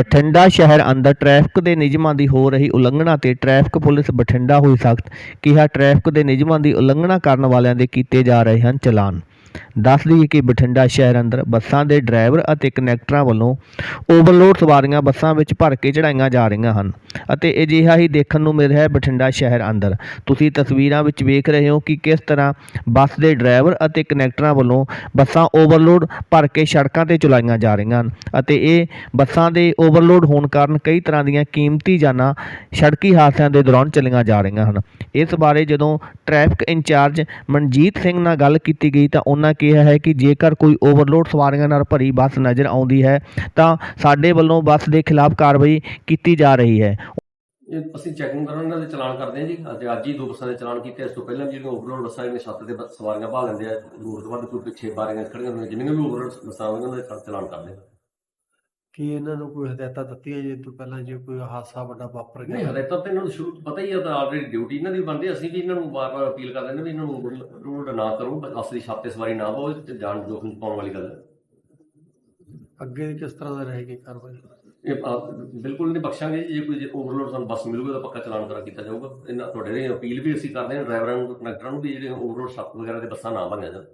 ਬਠਿੰਡਾ ਸ਼ਹਿਰ ਅੰਦਰ ਟ੍ਰੈਫਿਕ ਦੇ ਨਿਯਮਾਂ ਦੀ ਹੋ ਰਹੀ ਉਲੰਘਣਾ ਤੇ ਟ੍ਰੈਫਿਕ ਪੁਲਿਸ ਬਠਿੰਡਾ ਹੋਈ ਸਖਤ ਕਿਹਾ, ਟ੍ਰੈਫਿਕ ਦੇ ਨਿਯਮਾਂ ਦੀ ਉਲੰਘਣਾ ਕਰਨ ਵਾਲਿਆਂ ਦੇ ਕੀਤੇ ਜਾ ਰਹੇ ਹਨ ਚਲਾਨ। ਦੱਸ ਦਈਏ ਕਿ ਬਠਿੰਡਾ ਸ਼ਹਿਰ ਅੰਦਰ ਬੱਸਾਂ ਦੇ ਡਰਾਈਵਰ ਅਤੇ ਕਨੈਕਟਰਾਂ ਵੱਲੋਂ ਓਵਰਲੋਡ ਸਵਾਰੀਆਂ ਬੱਸਾਂ ਵਿੱਚ ਭਰ ਕੇ ਚੜਾਈਆਂ ਜਾ ਰਹੀਆਂ ਹਨ ਅਤੇ ਅਜਿਹਾ ਹੀ ਦੇਖਣ ਨੂੰ ਮਿਲ ਰਿਹਾ ਹੈ ਬਠਿੰਡਾ ਸ਼ਹਿਰ ਅੰਦਰ। ਤੁਸੀਂ ਤਸਵੀਰਾਂ ਵਿੱਚ ਵੇਖ ਰਹੇ ਹੋ ਕਿ ਕਿਸ ਤਰ੍ਹਾਂ ਬੱਸ ਦੇ ਡਰਾਈਵਰ ਅਤੇ ਕਨੈਕਟਰਾਂ ਵੱਲੋਂ ਬੱਸਾਂ ਓਵਰਲੋਡ ਭਰ ਕੇ ਸੜਕਾਂ ਤੇ ਚਲਾਈਆਂ ਜਾ ਰਹੀਆਂ ਹਨ ਅਤੇ ਇਹ ਬੱਸਾਂ ਦੇ ਓਵਰਲੋਡ ਹੋਣ ਕਾਰਨ ਕਈ ਤਰ੍ਹਾਂ ਦੀਆਂ ਕੀਮਤੀ ਜਾਨਾਂ ਸੜਕੀ ਹਾਦਸਿਆਂ ਦੇ ਦੌਰਾਨ ਚਲੀਆਂ ਜਾ ਰਹੀਆਂ ਹਨ। ਇਸ ਬਾਰੇ ਜਦੋਂ ਟ੍ਰੈਫਿਕ ਇੰਚਾਰਜ ਮਨਜੀਤ ਸਿੰਘ ਨਾਲ ਗੱਲ ਕੀਤੀ ਗਈ ਤਾਂ ਉਹਨਾਂ ਕਿਹਾ ਹੈ ਕਿ ਜੇਕਰ ਕੋਈ ਓਵਰਲੋਡ ਸਵਾਰੀਆਂ ਨਾਲ ਭਰੀ ਬੱਸ ਨਜ਼ਰ ਆਉਂਦੀ ਹੈ, ਤਾਂ ਸਾਡੇ ਵੱਲੋਂ ਬੱਸ ਦੇ ਖਿਲਾਫ ਕਾਰਵਾਈ ਕੀਤੀ ਜਾ ਰਹੀ ਹੈ। ਇਹ ਅਸੀਂ ਚੈਕਿੰਗ ਕਰਨ ਇਹਨਾਂ ਦੇ ਚਲਾਨ ਕਰਦੇ ਹਾਂ ਜੀ। ਅੱਜ ਅੱਜ ਹੀ ਦੋ ਬੱਸਾਂ ਦੇ ਚਲਾਨ ਕੀਤੇ। ਇਸ ਤੋਂ ਪਹਿਲਾਂ ਵੀ ਜਿਹੜੀਆਂ ਓਵਰਲੋਡ ਬੱਸਾਂ ਇਹਨੇ ਛੱਤ ਤੇ ਬੱਸ ਸਵਾਰੀਆਂ ਭਾ ਲੈਂਦੇ ਆ। ਜ਼ਰੂਰਤ ਵੱਧ ਕੋਈ ਪਿੱਛੇ ਬਾਰੀਆਂ ਖੜੀਆਂ ਹੁੰਦੀਆਂ, ਜਿੰਨੀਆਂ ਵੀ ਓਵਰਲੋਡ ਬੱਸਾਂ ਉਹਨਾਂ ਦੇ ਚਲ- ਚਲਾਨ ਕਰਦੇ ਹਾਂ। ਕੀ ਇਹਨਾਂ ਨੂੰ ਕੋਈ ਹਦਾਇਤਾਂ ਦਿੱਤੀਆਂ ਜੇ ਤੋਂ ਪਹਿਲਾਂ ਜੇ ਕੋਈ ਹਾਦਸਾ ਵੱਡਾ ਵਾਪਰ ਨਹੀਂ ਗਿਆ ਹਦਾਇਤਾਂ ਤਾਂ ਇਹਨਾਂ ਨੂੰ ਸ਼ੁਰੂ ਤੋਂ ਪਤਾ ਹੀ ਆ ਤਾਂ ਆਲਰੇਡੀ ਡਿਊਟੀ ਇਹਨਾਂ ਦੀ ਬਣਦੀ ਅਸੀਂ ਵੀ ਇਹਨਾਂ ਨੂੰ ਵਾਰ-ਵਾਰ ਅਪੀਲ ਕਰਦੇ ਨੇ ਵੀ ਇਹਨਾਂ ਨੂੰ ਓਵਰਲੋਡ ਨਾ ਕਰੋ ਬੱਸ ਦੀ ਛੱਤ ਸਵਾਰੀ ਨਾ ਪਾਓ ਤੇ ਜਾਨ ਜੋਖਮ ਪਾਉਣ ਵਾਲੀ ਗੱਲ ਹੈ ਅੱਗੇ ਕਿਸ ਤਰ੍ਹਾਂ ਦਾ ਰਹੇਗੀ ਕਾਰਵਾਈ? ਇਹ ਆ, ਬਿਲਕੁਲ ਨਹੀਂ ਬਖਸ਼ਾਂਗੇ ਜੀ। ਜੇ ਕੋਈ ਓਵਰਲੋਡ ਸਾਨੂੰ ਬੱਸ ਮਿਲੂਗਾ ਤਾਂ ਪੱਕਾ ਚਲਾਨ ਕਰਾ ਕੀਤਾ ਜਾਊਗਾ। ਇਹਨਾਂ ਤੁਹਾਡੇ ਲਈ ਅਪੀਲ ਵੀ ਅਸੀਂ ਕਰਦੇ ਹਾਂ ਡਰਾਈਵਰਾਂ ਨੂੰ ਕੰਡਕਟਰਾਂ ਨੂੰ ਵੀ ਜਿਹੜੇ ਓਵਰਲੋਡ ਛੱਤ ਵਗੈਰਾ ਦੇ ਬੱਸਾਂ ਨਾ ਬਣਿਆ ਜਾਣ।